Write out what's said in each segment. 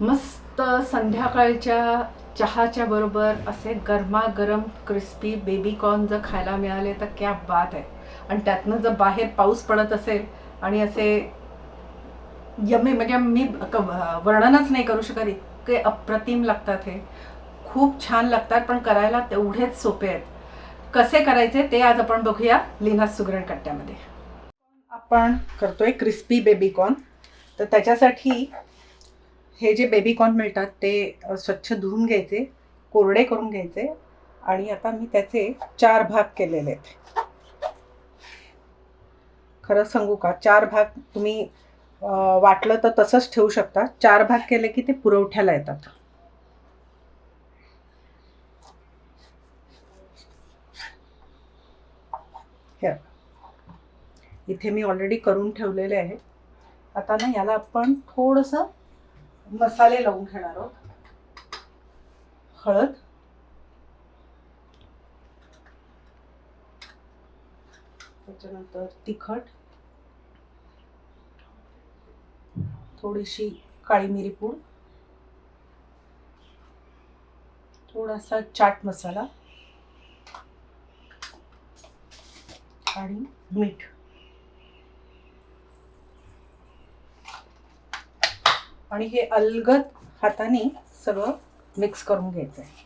मस्त संध्याकाळच्या चहाच्या बरोबर असे गरमागरम क्रिस्पी बेबी कॉर्न जर खायला मिळाले तर क्या बात आहे. आणि त्यातनं जर बाहेर पाऊस पडत असेल आणि असे यम्मी म्हणजे मी वर्णनच नाही करू शकत इतके अप्रतिम लागतात हे. खूप छान लागतात पण करायला तेवढेच सोपे आहेत. कसे करायचे ते आज आपण बघूया लिना सुगरण कट्ट्यामध्ये. आपण करतोय क्रिस्पी बेबी कॉर्न तर त्याच्यासाठी हे जे बेबी कॉर्न मिळतात ते स्वच्छ धुवून घ्यायचे कोरडे करून घ्यायचे आणि आता मी त्याचे चार भाग केलेले आहेत. खरं सांगू का? चार भाग तुम्ही वाटलं तर तसंच ठेवू शकता. चार भाग केले की ते पुरवठ्याला येतात. इथे मी ऑलरेडी करून ठेवलेले आहे. आता ना याला आपण थोडंसं मसाले लावून घेणार आहोत. हळद. त्याच्यानंतर तिखट. थोडीशी काळी मिरी पूड. थोडासा चाट मसाला. आणि मीठ. आणि हे अलगद हाताने सगळं मिक्स करून घ्यायचं आहे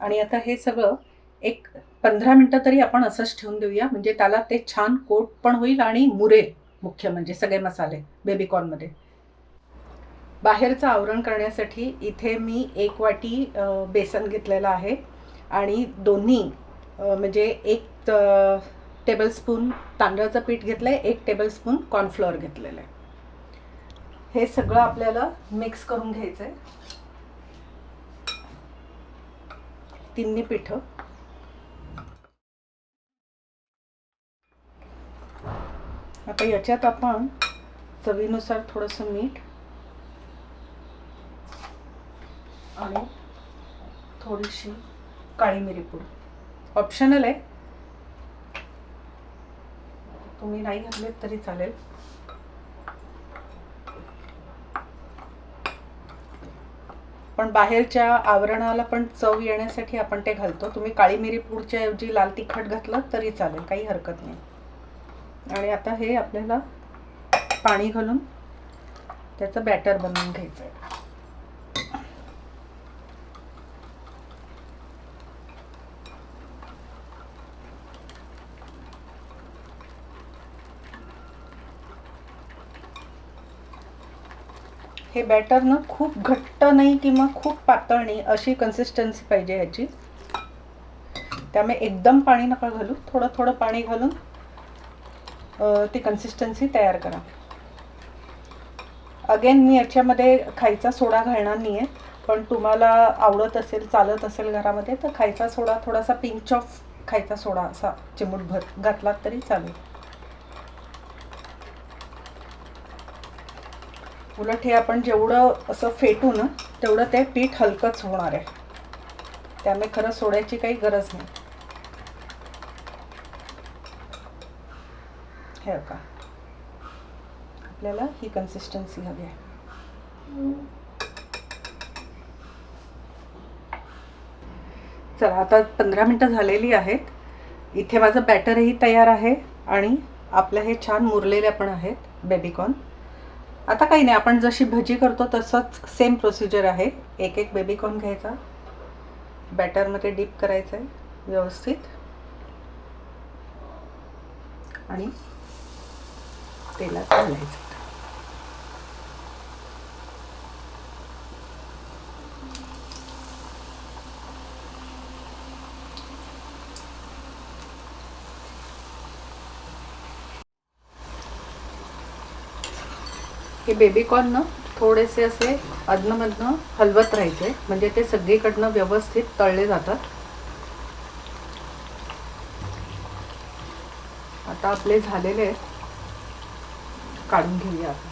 आणि आता हे सगळं एक पंधरा मिनटं तरी आपण असंच ठेवून देऊया. म्हणजे त्याला ते छान कोट पण होईल आणि मुरेल मुख्य म्हणजे सगळे मसाले बेबीकॉर्नमध्ये बाहेरचं आवरण करण्यासाठी इथे मी एक वाटी बेसन घेतलेलं आहे आणि दोन्ही म्हणजे एक टेबलस्पून तांदळाचं पीठ घेतलं आहे एक टेबलस्पून कॉर्नफ्लॉवर घेतलेलं आहे. हे सगळं आपल्याला मिक्स करून घ्यायचं आहे तिन्ही पिठं. आता याच्यात आपण चवीनुसार थोडंसं मीठ आणि थोडीशी काळी मिरी पूड. ऑप्शनल आहे. तुम्ही नाही घातलेत तरी चालेल. पण बाहेरच्या आवरणाला पण चव येण्यासाठी आपण ते घालतो. तुम्ही काळी मिरी पूडच्या ऐवजी लाल तिखट घातलं तरी चालेल. काही हरकत नाही. आणि आता हे आपल्याला पाणी घालून त्याचं बॅटर बनवून घ्यायचं आहे हे बॅटर ना खूप घट्ट नाही किंवा खूप पातळ नाही अशी कन्सिस्टन्सी पाहिजे ह्याची. त्यामुळे एकदम पाणी नका घालू थोडं थोडं पाणी घालून ती कन्सिस्टन्सी तयार करा. अगेन मी याच्यामध्ये खायचा सोडा घालणार नाही आहे पण तुम्हाला आवडत असेल चालत असेल घरामध्ये तर खायचा सोडा थोडासा पिंच ऑफ खायचा सोडा असा चिमूटभर घातलात तरी चालेल. उलट हे आपण जेवढं असं फेटू ना तेवढं ते पीठ हलकंच होणार आहे. त्यामुळे खरं सोडायची काही गरज नाही. हे का आपल्याला ही कन्सिस्टन्सी हवी आहे. चला आता पंधरा मिनटं झालेली आहेत. इथे माझं बॅटरही तयार आहे आणि आपलं हे छान मुरलेले पण आहेत बेबीकॉर्न आता काही नाही आपण जशी भजी करतो तसंच सेम प्रोसिजर आहे. एक एक बेबीकॉर्न घ्यायचा? बॅटरमध्ये डीप करायचं आहे व्यवस्थित. आणि तेलात घालायचं. हे बेबीकॉर्न ना थोडेसे असे अधनमधनं हलवत राहायचे. म्हणजे ते सगळीकडनं व्यवस्थित तळले जातात. आता आपले झालेले आहेत. काढून घेऊया आपण.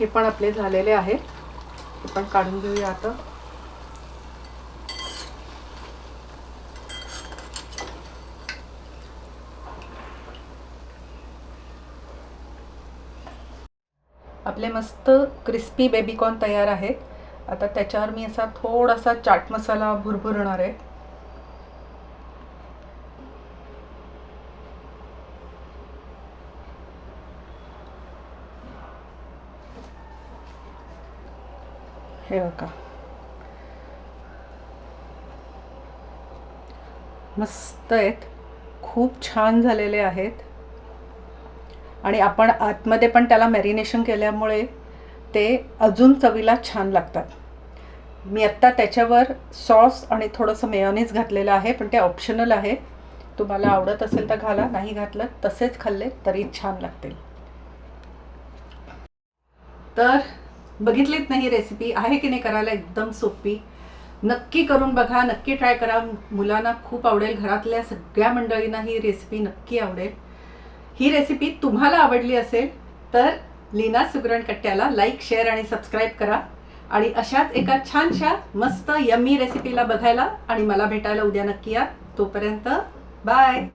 हे पण आपले झालेले आहेत. हे पण काढून घेऊया आता. आपले मस्त क्रिस्पी बेबीकॉर्न तयार आहेत. आता त्याच्यावर मी असा थोडासा चाट मसाला भुरभुरणार आहे. हे बघा मस्त आहेत. खूप छान झालेले आहेत. आणि आपण आतमध्ये पण त्याला मॅरिनेशन केल्यामुळे ते अजून चवीला छान लागतात. मी आत्ता त्याच्यावर सॉस आणि थोडंसं मेयोनीज घातलेलं आहे पण ते ऑप्शनल आहे. तुम्हाला आवडत असेल तर घाला नाही घातलं तसेच खाल्ले तरी छान लागतील. तर बघितलीत नाही रेसिपी आहे की नाही करायला एकदम सोपी. नक्की करून बघा नक्की ट्राय करा. मुलांना खूप आवडेल. घरातल्या सगळ्या मंडळींना ही रेसिपी नक्की आवडेल. ही रेसिपी तुम्हाला आवडली असेल तर लीना सुगरण कट्ट्याला लाईक शेअर आणि सबस्क्राईब करा. आणि अशाच एका छानशा मस्त यम्मी रेसिपीला बघायला आणि मला भेटायला उद्या नक्की या. तोपर्यंत बाय